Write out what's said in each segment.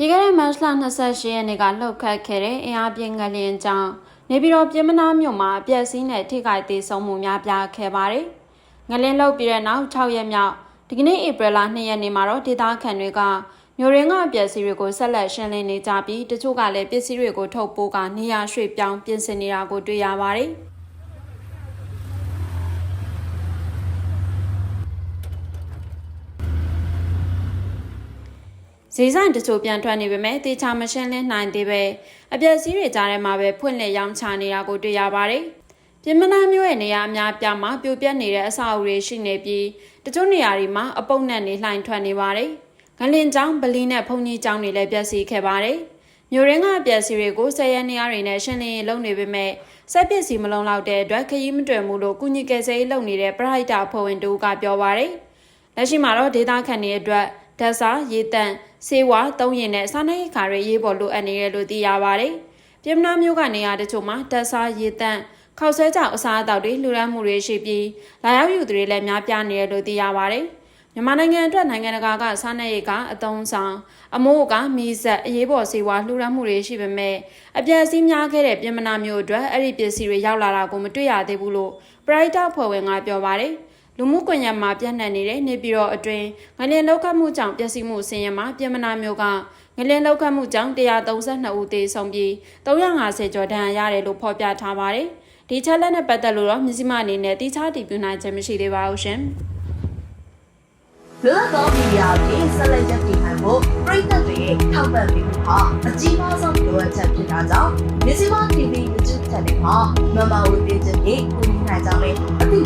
ပြီးခဲ့တဲ့မတ်လ28ရက်နေ့ကလှုပ်ခတ်ခဲ့တဲ့အင်အားပြင်းငလျင်ကြောင့်နေပြည်တော်ပြည်မနာမြို့မှာအပြက်စီးနဲ့ထိခိုက်သေးဆုံးမှုများပြားခဲ့ပါတယ်။ငလျင်လှုပ်ပြီးတဲ့နောက်6ရက်မြောက်ဒီကနေ့ဧပြီလ2ရက်နေ့မှာတော့ဒေသခံတွေကမြို့ရင်းကအပြက်စီးတွေကိုဆက်လက်ရှင်းလင်းနေကြပြီးတချို့ကလည်းပစ္စည်းတွေကိုထုတ်ပိုးကနေရာရွှေ့ပြောင်းပြင်ဆင်နေတာကိုတွေ့ရပါတယ်။ ဈေးဆိုင်တချို့ပြန်ထွက်နေပေမဲ့တေချာမရှင်းလင်းနိုင်သေးပဲအပြက်စီးတွေကြားထဲမှာပဲဖွင့်လှစ်ရောင်းချနေတာကိုတွေ့ရပါတယ်။ပြင်မနာမျိုးရဲ့နေရာအများပြားမှာပြိုပြက်နေတဲ့အဆောက်အဦတွေရှိနေပြီးတချို့နေရာတွေမှာအပုပ်နဲ့နေလှိုင်ထွက်နေပါတယ်။ငလင်ကျောင်းဗလီနဲ့ဘုံကြီးကျောင်းတွေလည်းပျက်စီးခဲ့ပါတယ်။မြို့ရင်းကအပြက်စီးတွေကိုဆယ်ရက်နေရာတွေနဲ့ရှင်းလင်းရေးလုပ်နေပေမဲ့စက်ပစ္စည်းမလုံလောက်တဲ့အတွက်ခရီးမတွယ်မှုလို့ကုညီကယ်ဆယ်ရေးလုပ်နေတဲ့ပရိုက်တာဖွဲ့ဝင်တူကပြောပါတယ်။လက်ရှိမှာတော့ဒေသခံတွေအတွက် ဓာတ်စာရေတန့်ဆေးဝါးသုံးရင်နဲ့စားနပ်ရိက္ခာတွေရေးပေါ်လိုအပ်နေတယ်လို့သိရပါတယ်။ပြည်မနာမျိုးကနေရာတချို့မှာဓာတ်စာရေတန့်ခောက်ဆွဲကြောင်အစားအသောက်တွေလှူဒါန်းမှုတွေရှိပြီးလာရောက်ယူသူတွေလည်းများပြားနေတယ်လို့သိရပါတယ်။မြန်မာနိုင်ငံအတွက်နိုင်ငံတကာကစားနပ်ရိက္ခာအသုံးဆောင်အမိုးကမီးဆက်အရေးပေါ်ဆေးဝါးလှူဒါန်းမှုတွေရှိပေမဲ့အပြည့်အစည်းများခဲ့တဲ့ပြည်မနာမျိုးအတွက်အဲ့ဒီပစ္စည်းတွေရောက်လာတာကိုမတွေ့ရသေးဘူးလို့ပရိုက်တာဖွဲ့ဝင်ကပြောပါတယ်။ လူမှုကွန်ရက်မှာပြန့်နှံ့နေတဲ့နေပြည်တော်အတွင်းငလျင်လောက်ခတ်မှုကြောင့်ပျက်စီးမှုဆင်းရဲမှာပြည်မနာမျိုးကငလျင်လောက်ခတ်မှုကြောင့်132ဦးသေဆုံးပြီး350ကျော်ဒဏ်ရာရတယ်လို့ဖော်ပြထားပါတယ်။ဒီချက်လက်နဲ့ပတ်သက်လို့တော့မြစည်းမအနေနဲ့တိကျတည်ပြုနိုင်ခြင်းမရှိသေးပါဘူးရှင်။လွတ်လပ်သောမီဒီယာဖြင့်ဆက်လက်ရပ်တည်နိုင်ဖို့ပြည်သက်တွေရဲ့ထောက်ပံ့ပေးမှုဟာအကြီးမားဆုံးလိုအပ်ချက်ဖြစ်တာကြောင့်မြစီမ TV YouTube Channel မှာမမဝေးပေးခြင်းဖြင့်ကူညီနိုင်ကြမယ်အသိ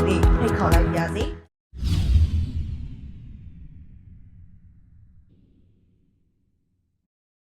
Paula Yazzie.